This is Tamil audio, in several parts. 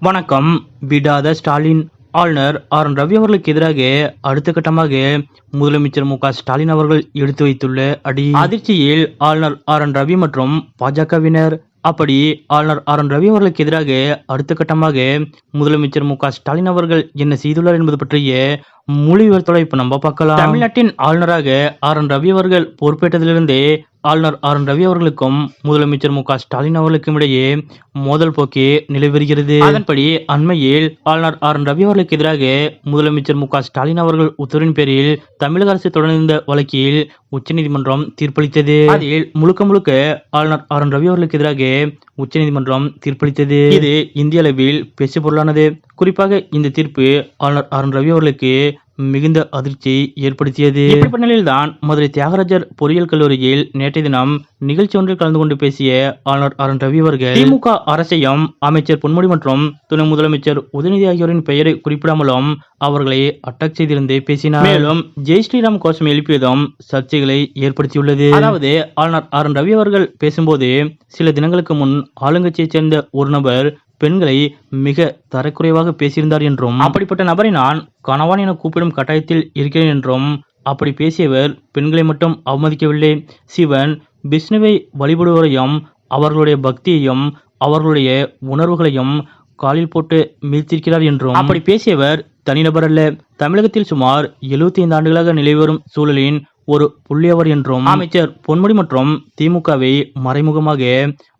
வணக்கம். விடாத ஸ்டாலின். ஆளுநர் ஆர். என். ரவி அவர்களுக்கு எதிராக அடுத்த கட்டமாக முதலமைச்சர் மு. ஸ்டாலின் அவர்கள் எடுத்து வைத்துள்ள அடி. அதிர்ச்சியில் ஆளுநர் ஆர். என். ரவி மற்றும் பாஜகவினர். அப்படி ஆளுநர் ஆர். என். ரவி அவர்களுக்கு எதிராக அடுத்த கட்டமாக முதலமைச்சர் மு. ஸ்டாலின் அவர்கள் என்ன செய்துள்ளார் என்பது பற்றிய மொழி விவரத்தோட இப்ப நம்ம பார்க்கலாம். தமிழ்நாட்டின் ஆளுநராக ஆர். என். ரவி அவர்கள் பொறுப்பேற்றதிலிருந்தே ஆளுநர் ஆர். என். ரவி அவர்களுக்கும் முதலமைச்சர் மு. ஸ்டாலின் அவர்களுக்கும் இடையே மோதல் போக்கே நிலை வருகிறது அதன்படி அண்மையில் ஆளுநர் ஆர். என். ரவி அவர்களுக்கு எதிராக முதலமைச்சர் மு. ஸ்டாலின் அவர்கள் உத்தரவின் பேரில் தமிழக அரசு தொடர்ந்த வழக்கில் உச்சநீதிமன்றம் தீர்ப்பளித்தது. அதில் முழுக்க முழுக்க ஆளுநர் ஆர். என். ரவி அவர்களுக்கு எதிராக உச்சநீதிமன்றம் தீர்ப்பளித்தது. இது இந்திய அளவில் பேசு பொருளானது குறிப்பாக இந்த தீர்ப்பு ஆளுநர் ஆர். என். ரவி அவர்களுக்கு மிகுந்த அதிர்ச்சியை ஏற்படுத்தியது. இப்படிப்பட்ட நிலையில்தான் மதுரை தியாகராஜர் பொறியியல் கல்லூரியில் நேற்றைய தினம் நிகழ்ச்சி ஒன்றில் கலந்து கொண்டு பேசிய ஆளுநர் அருண் ரவி அவர்கள் திமுக அரசையும் அமைச்சர் பொன்முடி மற்றும் துணை முதலமைச்சர் உதயநிதி ஆகியோரின் பெயரை குறிப்பிடாமலும் அவர்களை அட்டாக் செய்திருந்து பேசினார். மேலும் ஜெய் ஸ்ரீராம் கோஷம் எழுப்பியதும் சர்ச்சைகளை ஏற்படுத்தியுள்ளது. அதாவது ஆளுநர் அருண் ரவி அவர்கள் பேசும்போது சில தினங்களுக்கு முன் ஆளுங்கட்சியைச் சேர்ந்த ஒரு நபர் பெண்களை மிக தரக்குறைவாக பேசியிருந்தார் என்றும் அப்படிப்பட்ட நபரை நான் கணவான் என கூப்பிடும் கட்டாயத்தில் இருக்கிறேன் என்றும் அப்படி பேசியவர் பெண்களை மட்டும் அவமதிக்கவில்லை. சிவன் விஷ்ணுவை வழிபடுவரையும் அவர்களுடைய பக்தியையும் அவர்களுடைய உணர்வுகளையும் காலில் போட்டு மீழ்த்திருக்கிறார் என்றும் அப்படி பேசியவர் தனிநபர் அல்ல. தமிழகத்தில் சுமார் 75 ஐந்து ஆண்டுகளாக நிலைவரும் சூழலின் ஒரு புள்ளியவர் என்றும் அமைச்சர் பொன்முடி மற்றும் திமுகவை மறைமுகமாக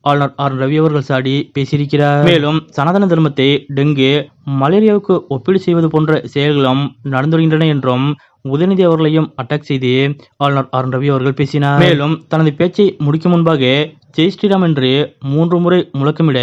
ஆளுநர் ஆர். ரவி அவர்கள் சாடி பேசியிருக்கிறார். மேலும் சனாதன தர்மத்தை டெங்கு மலேரியாவுக்கு ஒப்பீடு செய்வது போன்ற செயல்களும் நடந்து வருகின்றன என்றும் உதயநிதி அவர்களையும் அட்டாக் செய்து ஆளுநர் ஆர். ரவி அவர்கள் பேசினார். மேலும் தனது பேச்சை முடிக்கும் முன்பாக ஜெய் ஸ்ரீராம் என்று மூன்று முறை முழக்கமிட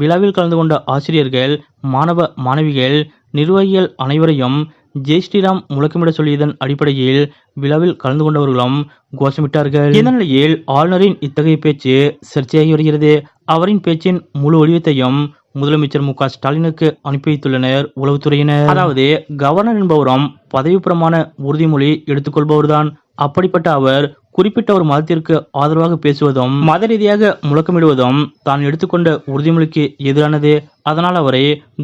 விழாவில் கலந்து கொண்ட ஆசிரியர்கள் மாணவ மாணவிகள் நிர்வாகிகள் அனைவரையும் ஜெய் ஸ்ரீராம் முழக்கமிட சொல்லியதன் அடிப்படையில் விழாவில் கலந்து கொண்டவர்களும் கோஷமிட்டார்கள். இந்த நிலையில் ஆளுநரின் இத்தகைய பேச்சு சர்ச்சையாகி வருகிறது. அவரின் பேச்சின் முழு வடிவத்தையும் முதலமைச்சர் மு க ஸ்டாலினுக்கு அனுப்பி வைத்துள்ளனர் உளவுத்துறையினர். அதாவது கவர்னர் என்பவரும் பதவி பிரமாண உறுதிமொழி எடுத்துக்கொள்பவர்தான். அப்படிப்பட்ட அவர் குறிப்பிட்ட ஒரு மதத்திற்கு ஆதரவாக பேசுவதும் மத ரீதியாக முழக்கமிடுவதும் தான் எடுத்துக்கொண்ட உறுதிமொழிக்கு எதிரானது. அதனால் அவரை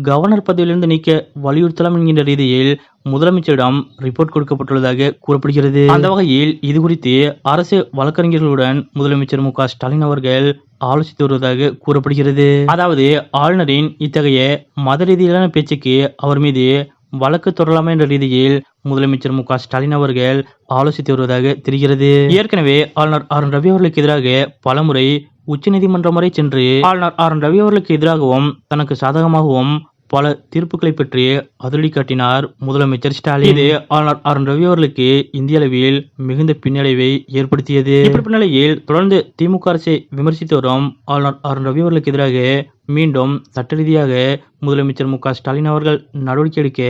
கவர்னர் பதவியிலிருந்து நீக்க வலியுறுத்தலாம் என்கின்ற ரீதியில் முதலமைச்சரிடம் ரிப்போர்ட் கொடுக்கப்பட்டுள்ளதாக கூறப்படுகிறது. அந்த வகையில் இது குறித்து அரசு வழக்கறிஞர்களுடன் முதலமைச்சர் மு ஸ்டாலின் அவர்கள் ஆலோசித்து வருவதாக கூறப்படுகிறது. அதாவது ஆளுநரின் இத்தகைய மத ரீதியிலான பேச்சுக்கு அவர் மீது வழக்கு தொடரலாமா என்ற ரீதியில் முதலமைச்சர் மு க ஸ்டாலின் அவர்கள் ஆலோசித்து வருவதாக தெரிகிறது. ஏற்கனவே ஆளுநர் ஆர் என் ரவி அவர்களுக்கு எதிராக பலமுறை உச்சநீதிமன்றம் வரை சென்று ஆளுநர் ஆர் என் ரவி அவர்களுக்கு எதிராகவும் தனக்கு சாதகமாகவும் பல தீர்ப்புகளை பற்றி அதிரடி காட்டினார் முதலமைச்சர் ஸ்டாலின். இது ஆளுநர் ரவி அவர்களுக்கு இந்திய அளவில் மிகுந்த பின்னடைவை ஏற்படுத்தியது. பின்னணியில் நிலையில் தொடர்ந்து திமுக அரசை விமர்சித்து வரும் ஆளுநர் அருண் ரவி அவர்களுக்கு எதிராக மீண்டும் சட்ட ரீதியாக முதலமைச்சர் மு ஸ்டாலின் அவர்கள் நடவடிக்கை எடுக்க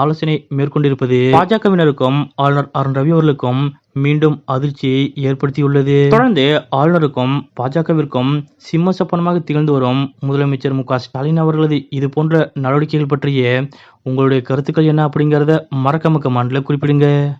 ஆலோசனை மேற்கொண்டிருப்பது பாஜகவினருக்கும் ஆளுநர் அருண் ரவி அவர்களுக்கும் மீண்டும் அதிர்ச்சியை ஏற்படுத்தியுள்ளது. தொடர்ந்து ஆளுநருக்கும் பாஜகவிற்கும் சிம்ம சப்பனமாக திகழ்ந்து வரும் முதலமைச்சர் மு ஸ்டாலின் அவர்களது இது போன்ற நடவடிக்கைகள் பற்றிய உங்களுடைய கருத்துக்கள் என்ன அப்படிங்கிறத மறக்காம கமெண்ட்ல குறிப்பிடுங்க.